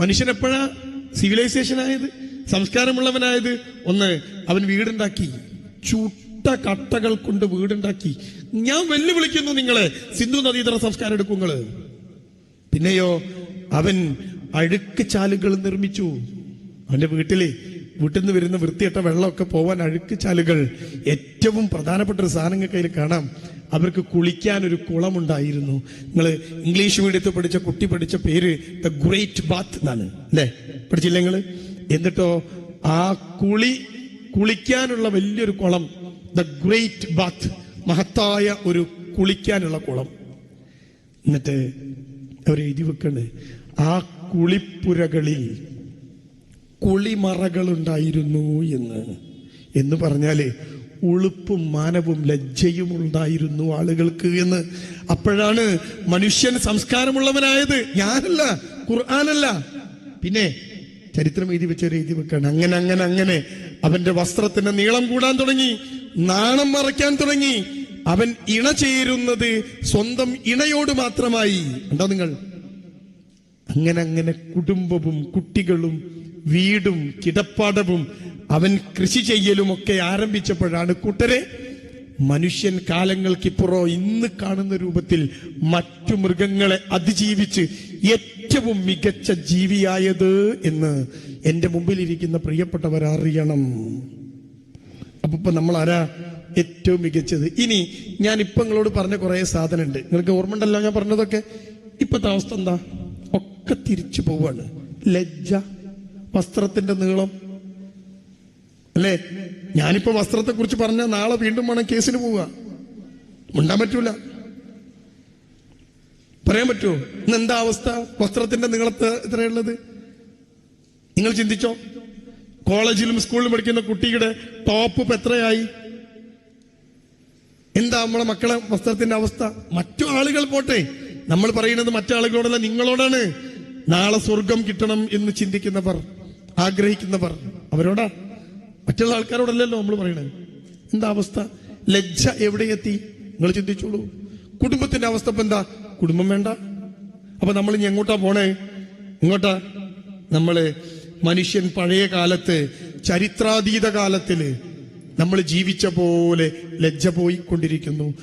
മനുഷ്യൻ എപ്പോഴാ സിവിലൈസേഷൻ ആയത്? സംസ്കാരമുള്ളവനായത്? ഒന്ന് അവൻ വീടുണ്ടാക്കി. ചുട്ട കട്ടകൾ കൊണ്ട് വീടുണ്ടാക്കി. ഞാൻ വെല്ലുവിളിക്കുന്നു നിങ്ങളെ. സിന്ധു നദീതര സംസ്കാരം എടുക്കുങ്ങൾ പിന്നെയോ അവൻ അഴുക്ക് ചാലുകൾ നിർമ്മിച്ചു. അവന്റെ വീട്ടിലെ വീട്ടിൽ നിന്ന് വരുന്ന വൃത്തിയിട്ട വെള്ളമൊക്കെ പോവാൻ അഴുക്ക് ചാലുകൾ ഏറ്റവും പ്രധാനപ്പെട്ട ഒരു സാധനങ്ങൾ കയ്യിൽ കാണാം. അവർക്ക് കുളിക്കാൻ ഒരു കുളമുണ്ടായിരുന്നു. നിങ്ങൾ ഇംഗ്ലീഷ് മീഡിയത്തിൽ പഠിച്ച കുട്ടി പഠിച്ച പേര് ദ ഗ്രേറ്റ് ബാത്ത് എന്നാണ്. അല്ലേ? പഠിച്ചില്ല നിങ്ങൾ? എന്നിട്ടോ ആ കുളി കുളിക്കാനുള്ള വലിയൊരു കുളം ദ ഗ്രേറ്റ് ബാത്ത് മഹത്തായ ഒരു കുളിക്കാനുള്ള കുളം. എന്നിട്ട് അവർ എഴുതി വെക്കണ്. ആ കുളിപ്പുരകളിൽ കുളിമറകളുണ്ടായിരുന്നു എന്ന്. എന്ന് പറഞ്ഞാൽ ഉളുപ്പും മാനവും ലജ്ജയും ഉണ്ടായിരുന്നു ആളുകൾക്ക് എന്ന്. അപ്പോഴാണ് മനുഷ്യൻ സംസ്കാരമുള്ളവനായത്. ഞാനല്ല ഖുർആാനല്ല. പിന്നെ ചരിത്രം എഴുതി വെച്ചവർ എഴുതി വെക്കാണ്. അങ്ങനെ അങ്ങനെ അങ്ങനെ. അവന്റെ വസ്ത്രത്തിന്റെ നീളം കൂടാൻ തുടങ്ങി നാണം മറയ്ക്കാൻ തുടങ്ങി. അവൻ ഇണ ചേരുന്നത് സ്വന്തം ഇണയോട് മാത്രമായി. ഉണ്ടോ നിങ്ങൾ? അങ്ങനെ അങ്ങനെ കുടുംബവും കുട്ടികളും വീടും കിടപ്പാടവും അവൻ കൃഷി ചെയ്യലും ഒക്കെ ആരംഭിച്ചപ്പോഴാണ് കൂട്ടരെ മനുഷ്യൻ കാലങ്ങൾക്കിപ്പുറോ ഇന്ന് കാണുന്ന രൂപത്തിൽ മറ്റു മൃഗങ്ങളെ അതിജീവിച്ച് ഏറ്റവും മികച്ച ജീവിയായത് എന്ന് എന്റെ മുമ്പിലിരിക്കുന്ന പ്രിയപ്പെട്ടവർ അറിയണം. അപ്പൊ നമ്മൾ ആരാ ഏറ്റവും മികച്ചത്? ഇനി ഞാൻ ഇപ്പൊ നിങ്ങളോട് പറഞ്ഞ കുറെ സാധനം ഉണ്ട് നിങ്ങൾക്ക് ഓർമ്മ ഉണ്ടല്ലോ ഞാൻ പറഞ്ഞതൊക്കെ? ഇപ്പത്തെ അവസ്ഥ എന്താ? ഒക്കെ തിരിച്ചു പോവാണ്. ലജ്ജ. വസ്ത്രത്തിന്റെ നീളം. അല്ലേ? ഞാനിപ്പോ വസ്ത്രത്തെ കുറിച്ച് പറഞ്ഞ നാളെ വീണ്ടും വേണം കേസിന് പോവുക. ഉണ്ടാൻ പറ്റൂല. പറയാൻ പറ്റുമോ ഇന്ന് എന്താ അവസ്ഥ? വസ്ത്രത്തിന്റെ നീളത്ത് എത്രയുള്ളത് നിങ്ങൾ ചിന്തിച്ചോ? കോളേജിലും സ്കൂളിലും പഠിക്കുന്ന കുട്ടിയുടെ ടോപ്പ് ഇപ്പൊ എത്രയായി? എന്താ നമ്മളെ മക്കളെ വസ്ത്രത്തിന്റെ അവസ്ഥ? മറ്റു ആളുകൾ പോട്ടെ. നമ്മൾ പറയുന്നത് മറ്റാളുകളോടല്ല നിങ്ങളോടാണ്. നാളെ സ്വർഗം കിട്ടണം എന്ന് ചിന്തിക്കുന്നവർ. ആഗ്രഹിക്കുന്നവർ. അവരോടാ? മറ്റുള്ള ആൾക്കാരോടല്ലല്ലോ നമ്മൾ പറയണത് എന്താ അവസ്ഥ? ലജ്ജ എവിടെ എത്തി? നിങ്ങൾ ചിന്തിച്ചോളൂ. കുടുംബത്തിന്റെ അവസ്ഥ ഇപ്പൊ എന്താ? കുടുംബം വേണ്ട. അപ്പൊ നമ്മൾ ഇനി എങ്ങോട്ടാ പോണേ? ഇങ്ങോട്ടാ. നമ്മൾ മനുഷ്യൻ പഴയ കാലത്ത് ചരിത്രാതീത കാലത്തിൽ നമ്മൾ ജീവിച്ച പോലെ ലജ്ജ പോയിക്കൊണ്ടിരിക്കുന്നു.